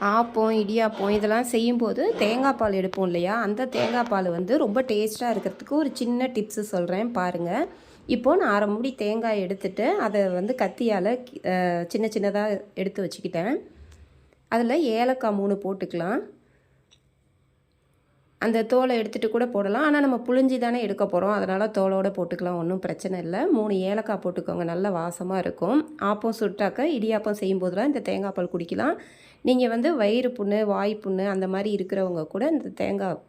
ஆப்பம் இடியாப்பம் இதெல்லாம் செய்யும்போது தேங்காய் பால் எடுப்போம் இல்லையா? அந்த தேங்காய் பால் வந்து ரொம்ப டேஸ்ட்டாக இருக்கிறதுக்கு ஒரு சின்ன டிப்ஸு சொல்கிறேன் பாருங்கள் இப்போது நான் அரை மூடி தேங்காய் எடுத்துட்டு அதை வந்து கத்தியால் சின்ன சின்னதாக எடுத்து வச்சுக்கிட்டேன். அதில் ஏலக்காய் மூணு போட்டுக்கலாம். அந்த தோலை எடுத்துகிட்டு கூட போடலாம். ஆனால் நம்ம புளிஞ்சி தானே எடுக்க போகிறோம் அதனால் தோலோடு போட்டுக்கலாம். ஒன்றும் பிரச்சனை இல்லை. மூணு ஏலக்காய் போட்டுக்கோங்க. நல்ல வாசமாக இருக்கும். ஆப்பம் சுட்டாக்க இடியாப்பம் செய்யும்போதெல்லாம் இந்த தேங்காய் பால் குடிக்கலாம். நீங்கள் வந்து வயிறு புண்ணு வாய் புண்ணு அந்த மாதிரி இருக்கிறவங்க கூட இந்த தேங்காய்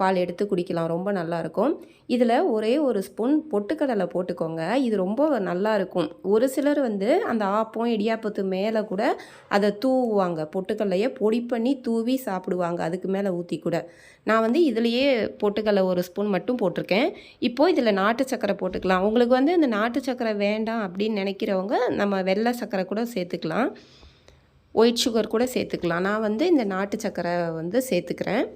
பால் எடுத்து குடிக்கலாம். ரொம்ப நல்லாயிருக்கும் இதில் ஒரே ஒரு ஸ்பூன் பொட்டுக்கடலை போட்டுக்கோங்க. இது ரொம்ப நல்லா இருக்கும் ஒரு சிலர் வந்து அந்த ஆப்பம் இடியாப்பத்து மேலே கூட அதை தூவுவாங்க. பொட்டுக்கடலையை பொடி பண்ணி தூவி சாப்பிடுவாங்க. அதுக்கு மேலே ஊற்றி கூட. நான் வந்து இதுலேயே பொட்டுக்கடலை ஒரு ஸ்பூன் மட்டும் போட்டிருக்கேன். இப்போது இதில் நாட்டு சக்கரை போட்டுக்கலாம். உங்களுக்கு வந்து இந்த நாட்டு சக்கரை வேண்டாம் அப்படின்னு நினைக்கிறவங்க நம்ம வெள்ளை சக்கரை கூட சேர்த்துக்கலாம். ஒயிட் சுகர் கூட சேர்த்துக்கலாம். நான் வந்து இந்த நாட்டு சக்கரை வந்து சேர்த்துக்கிறேன்.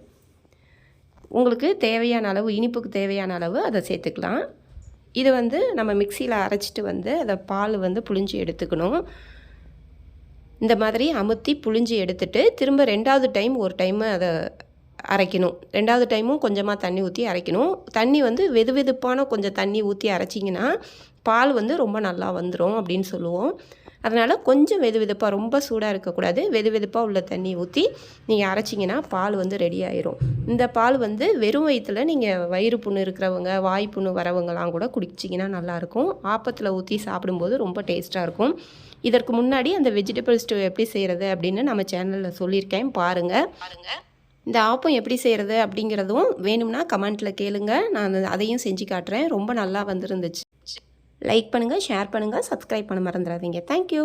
உங்களுக்கு தேவையான அளவு இனிப்புக்கு தேவையான அளவு அதை சேர்த்துக்கலாம். இது வந்து நம்ம மிக்சியில் அரைச்சிட்டு வந்து அதை பால் வந்து புழிஞ்சு எடுத்துக்கணும். இந்த மாதிரி அமுத்தி புழிஞ்சு எடுத்துட்டு திரும்ப ரெண்டாவது டைம் ஒரு டைம் அதை அரைக்கணும். ரெண்டாவது டைமும் கொஞ்சமாக தண்ணி ஊற்றி அரைக்கணும். தண்ணி வந்து வெது வெதுப்பான கொஞ்சம் தண்ணி ஊற்றி அரைச்சிங்கன்னா பால் வந்து ரொம்ப நல்லா வந்துடும் அப்படின்னு சொல்லுவோம். அதனால் கொஞ்சம் வெது வெதுப்பாக ரொம்ப சூடாக இருக்கக்கூடாது. வெது வெதுப்பாக உள்ள தண்ணி ஊற்றி நீங்கள் அரைச்சிங்கன்னா பால் வந்து ரெடி ஆயிரும். இந்த பால் வந்து வெறும் வயிற்றில் நீங்கள் வயிறு புண்ணு இருக்கிறவங்க வாய் புண்ணு வரவங்கலாம் கூட குடிச்சிங்கன்னா நல்லாயிருக்கும். ஆப்பத்தில் ஊற்றி சாப்பிடும்போது ரொம்ப டேஸ்ட்டாக இருக்கும். இதற்கு முன்னாடி அந்த வெஜிடபிள் ஸ்டூ எப்படி செய்கிறது அப்படின்னு நம்ம சேனலில் சொல்லியிருக்கேன். பாருங்கள் பாருங்கள் இந்த ஆப்பம் எப்படி செய்கிறது அப்படிங்கிறதும் வேணும்னா கமெண்ட்டில் கேளுங்க. நான் அதையும் செஞ்சு காட்டுறேன். ரொம்ப நல்லா வந்துருந்துச்சு. லைக் பண்ணுங்கள் ஷேர் பண்ணுங்கள் சப்ஸ்கிரைப் பண்ண மறந்துடாதீங்க. தேங்க்யூ